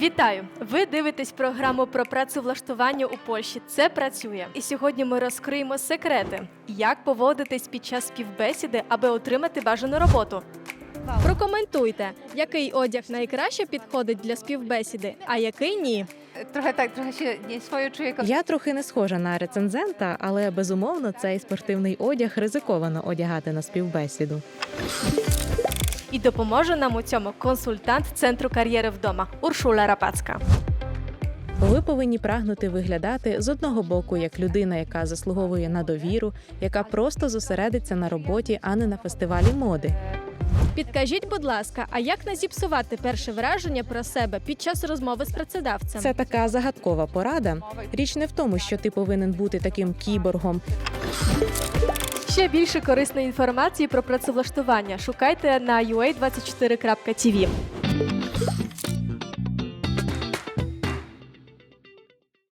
Вітаю! Ви дивитесь програму про працевлаштування у Польщі. Це працює. І сьогодні ми розкриємо секрети, як поводитись під час співбесіди, аби отримати бажану роботу. Прокоментуйте, який одяг найкраще підходить для співбесіди, а який ні. Trochę tak, trochę się nieswojo czuję jako Я трохи не схожа на рецензента, але безумовно цей спортивний одяг ризиковано одягати на співбесіду. І допоможе нам у цьому консультант центру кар'єри вдома Уршула Рапацька. Ви повинні прагнути виглядати з одного боку як людина, яка заслуговує на довіру, яка просто зосередиться на роботі, а не на фестивалі моди. Підкажіть, будь ласка, а як не зіпсувати перше враження про себе під час розмови з працедавцем? Це така загадкова порада. Річ не в тому, що ти повинен бути таким кіборгом, Ще більше корисної інформації про працевлаштування шукайте на ua24.tv.